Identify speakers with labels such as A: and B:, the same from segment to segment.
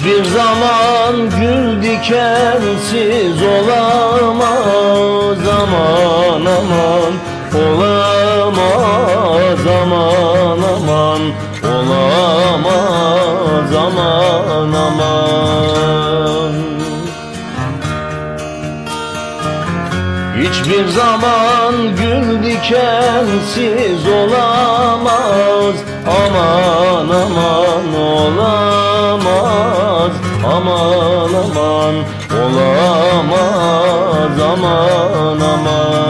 A: Hiçbir zaman gül dikensiz olamaz aman aman. Olamaz aman aman. Olamaz aman aman. Hiçbir zaman gül dikensiz olamaz Aman aman. Olamaz Aman aman olamaz. Aman aman.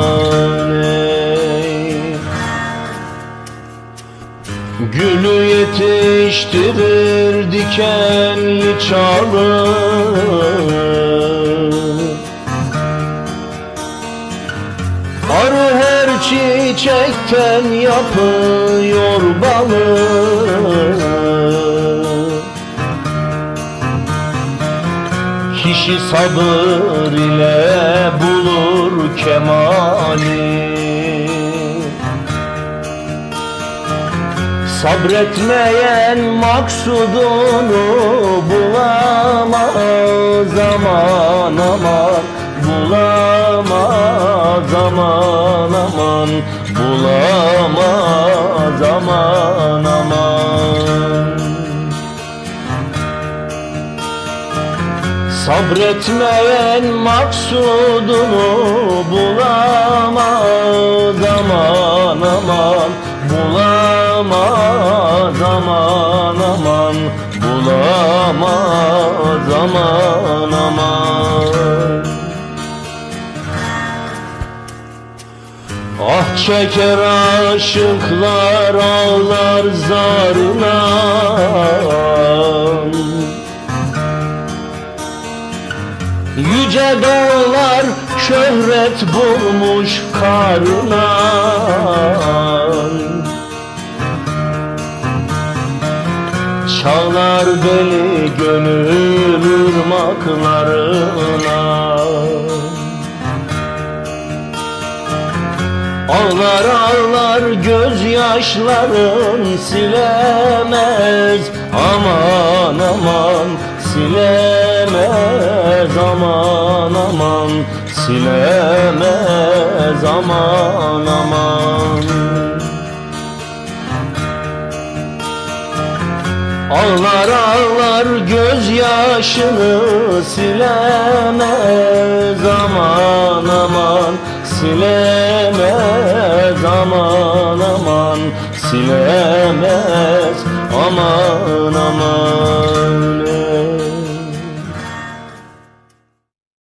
A: Gülü yetiştirir dikenli çalı Arı her çiçekten yapıyor balı Kişi sabır ile bulur kemali. Sabretmeyen maksudunu bulamaz aman aman. Bulamaz aman aman. Bulamaz Sabretmeyen maksudunu bulamaz aman aman. Bulamaz aman aman. Bulamaz aman aman. Ah çeker aşıklar ağlar zarına Yüce dağlar şöhret bulmuş karına Çağlar deli gönül ırmaklarına Ağlar ağlar gözyaşların silemez. Aman aman silemez Aman aman silemez Aman aman. Ağlar ağlar gözyaşını silemez. Aman aman Silemez aman aman Silemez aman